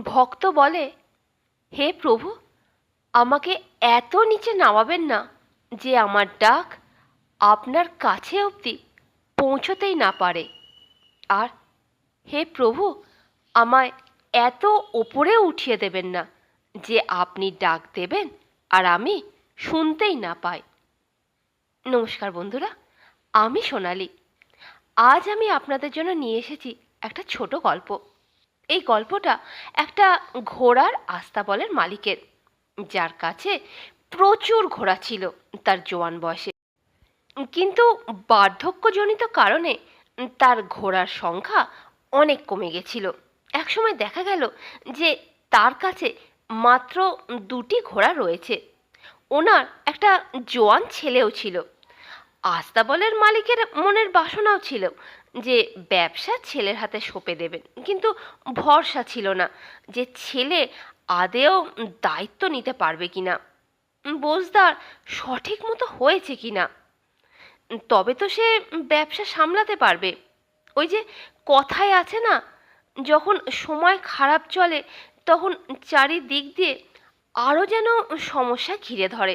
ভক্ত বলে, হে প্রভু, আমাকে এত নিচে নামাবেন না যে আমার ডাক আপনার কাছে অবধি পৌঁছতেই না পারে। আর হে প্রভু, আমায় এত ওপরে উঠিয়ে দেবেন না যে আপনি ডাক দেবেন আর আমি শুনতেই না পাই। নমস্কার বন্ধুরা, আমি সোনালি। আজ আমি আপনাদের জন্য নিয়ে এসেছি একটা ছোট গল্প। এই গল্পটা একটা ঘোড়ার আস্তাবলের মালিকের, যার কাছে প্রচুর ঘোড়া ছিল তার জোয়ান বয়সে। কিন্তু বার্ধক্যজনিত কারণে তার ঘোড়ার সংখ্যা অনেক কমে গেছিল। একসময় দেখা গেল যে তার কাছে মাত্র দুটি ঘোড়া রয়েছে। ওনার একটা জোয়ান ছেলেও ছিল। আস্তাবলের মালিকের মনের বাসনাও ছিল। যে ব্যবসা ছেলের হাতে সঁপে দেবেন, কিন্তু ভরসা ছিল না যে ছেলে আদেও দায়িত্ব নিতে পারবে কি না বোঝদার সঠিক মতো হয়েছে কি না তবে তো সে ব্যবসা সামলাতে পারবে। ওই যে কথায় আছে না, যখন সময় খারাপ চলে, তখন চারিদিক দিয়ে আরও যেন সমস্যা ঘিরে ধরে।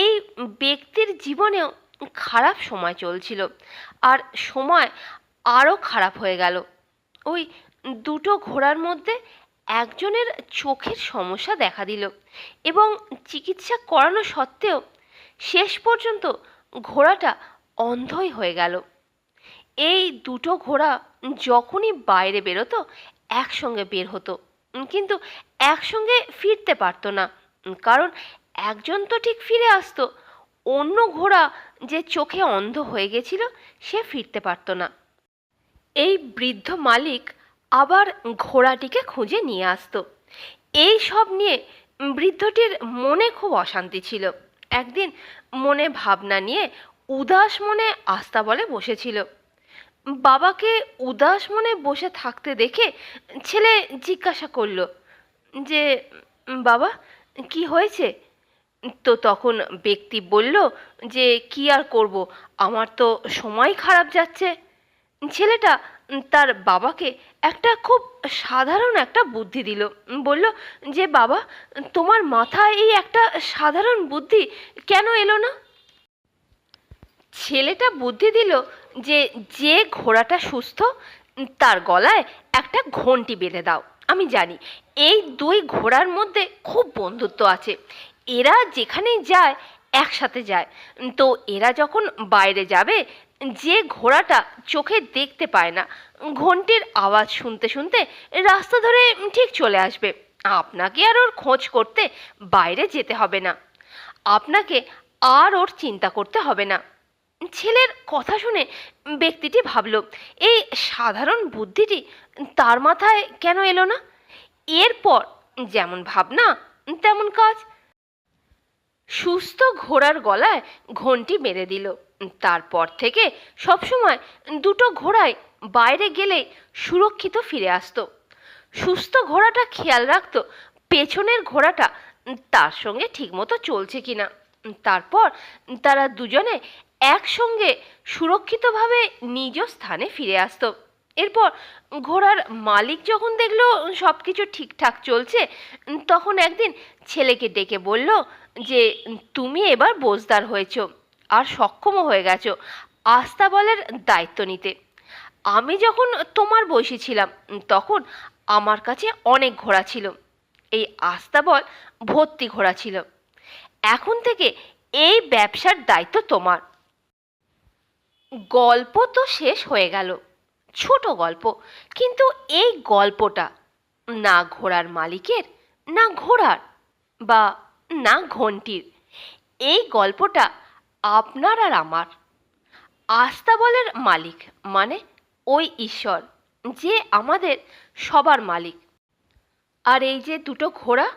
এই ব্যক্তির জীবনেও খারাপ সময় চলছিল। আর সময় আরও খারাপ হয়ে গেল। ওই দুটো ঘোড়ার মধ্যে একজনের চোখের সমস্যা দেখা দিল এবং চিকিৎসা করানো সত্ত্বেও শেষ পর্যন্ত ঘোড়াটা অন্ধই হয়ে গেল। এই দুটো ঘোড়া যখনই বাইরে বেরোতো, একসঙ্গে বের হতো। কিন্তু একসঙ্গে ফিরতে পারতো না। কারণ একজন তো ঠিক ফিরে আসতো অন্য ঘোড়া যে চোখে অন্ধ হয়ে গেছিল, সে ফিরতে পারতো না। এই বৃদ্ধ মালিক আবার ঘোড়াটিকে খুঁজে নিয়ে আসতো। এই সব নিয়ে বৃদ্ধটির মনে খুব অশান্তি ছিল। একদিন মনে ভাবনা নিয়ে উদাস মনে আস্তা বলে বসেছিল। বাবাকে উদাস মনে বসে থাকতে দেখে ছেলে জিজ্ঞাসা করল যে, বাবা, কি হয়েছে? তো তখন ব্যক্তি বলল যে, কি আর করব? আমার তো সময় খারাপ যাচ্ছে। ছেলেটা তার বাবাকে একটা খুব সাধারণ একটা বুদ্ধি দিল। বলল যে, বাবা, তোমার মাথায় এই একটা সাধারণ বুদ্ধি কেন এলো না? ছেলেটা বুদ্ধি দিল যে যে ঘোড়াটা সুস্থ, তার গলায় একটা ঘন্টি বেঁধে দাও। আমি জানি, এই দুই ঘোড়ার মধ্যে খুব বন্ধুত্ব আছে। এরা যেখানেই যায়, একসাথে যায়। তো এরা যখন বাইরে যাবে, যে ঘোড়াটা চোখে দেখতে পায় না, ঘন্টির আওয়াজ শুনতে শুনতে রাস্তা ধরে ঠিক চলে আসবে। আপনাকে আর ওর খোঁজ করতে বাইরে যেতে হবে না। আপনাকে আর ওর চিন্তা করতে হবে না। ছেলের কথা শুনে ব্যক্তিটি ভাবল, এই সাধারণ বুদ্ধিটি তার মাথায় কেন এলো না? এরপর যেমন ভাবনা, তেমন কাজ। সুস্থ ঘোড়ার গলায় ঘন্টি মেরে দিল। তারপর থেকে সবসময় দুটো ঘোড়ায় বাইরে গেলে সুরক্ষিত ফিরে আসতো। সুস্থ ঘোড়াটা খেয়াল রাখতো পেছনের ঘোড়াটা তার সঙ্গে ঠিকমতো চলছে কিনা। তারপর তারা দুজনে একসঙ্গে সুরক্ষিতভাবে নিজ স্থানে ফিরে আসতো। এরপর ঘোড়ার মালিক যখন দেখল সব কিছু ঠিকঠাক চলছে, তখন একদিন ছেলেকে ডেকে বলল যে, তুমি এবার বোজদার হয়েছ আর সক্ষমও হয়ে গেছো আস্তাবলের দায়িত্ব নিতে। আমি যখন তোমার বয়সী ছিলাম, তখন আমার কাছে অনেক ঘোড়া ছিল। এই আস্তাবল ভর্তি ঘোড়া ছিল। এখন থেকে এই ব্যবসার দায়িত্ব তোমার। গল্প তো শেষ হয়ে গেল, ছোট গল্প, কিন্তু এই গল্পটা না ঘোড়ার মালিকের, না ঘোড়ার বা না ঘন্টির এই গল্পটা আপনার আর আমার। আস্তাবলের মালিক মানে ওই ঈশ্বর, যে আমাদের সবার মালিক। আর এই যে দুটো ঘোড়া,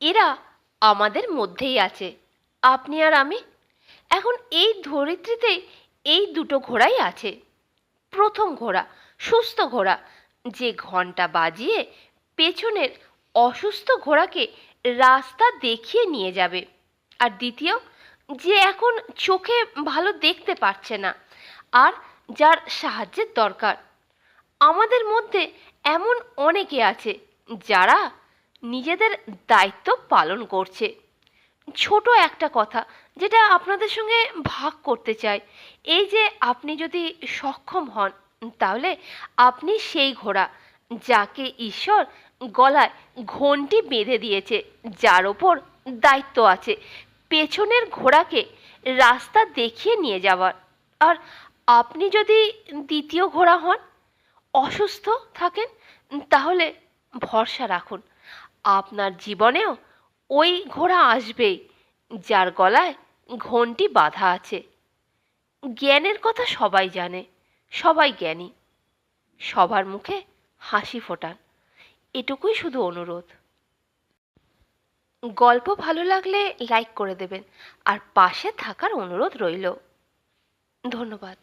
এরা আমাদের মধ্যেই আছে, আপনি আর আমি। এখন এই ধরিত্রীতে এই দুটো ঘোড়াই আছে। প্রথম ঘোড়া, সুস্থ ঘোড়া, যে ঘণ্টা বাজিয়ে পেছনের অসুস্থ ঘোড়াকে রাস্তা দেখিয়ে নিয়ে যাবে। আর দ্বিতীয়, যে এখন চোখে ভালো দেখতে পারছে না, আর যার সাহায্যের দরকার। আমাদের মধ্যে এমন অনেকে আছে যারা নিজেদের দায়িত্ব পালন করছে। ছোট একটা কথা যেটা আপনাদের সঙ্গে ভাগ করতে চাই। এই যে আপনি যদি সক্ষম হন, তাহলে আপনি সেই ঘোড়া যাকে ঈশ্বর গলায় ঘন্টি বেঁধে দিয়েছে, যার ওপর দায়িত্ব আছে, পেছনের ঘোড়াকে রাস্তা দেখিয়ে নিয়ে যাওয়ার। আর আপনি যদি দ্বিতীয় ঘোড়া হন, অসুস্থ থাকেন, তাহলে ভরসা রাখুন। আপনার জীবনেও ওই ঘোড়া আসবেই, যার গলায় ঘন্টি বাঁধা আছে। জ্ঞানের কথা সবাই জানে, সবাই জ্ঞানী। সবার মুখে হাসি ফোটান, এটুকুই শুধু অনুরোধ। গল্প ভালো লাগলে লাইক করে দেবেন, আর পাশে থাকার অনুরোধ রইল। ধন্যবাদ।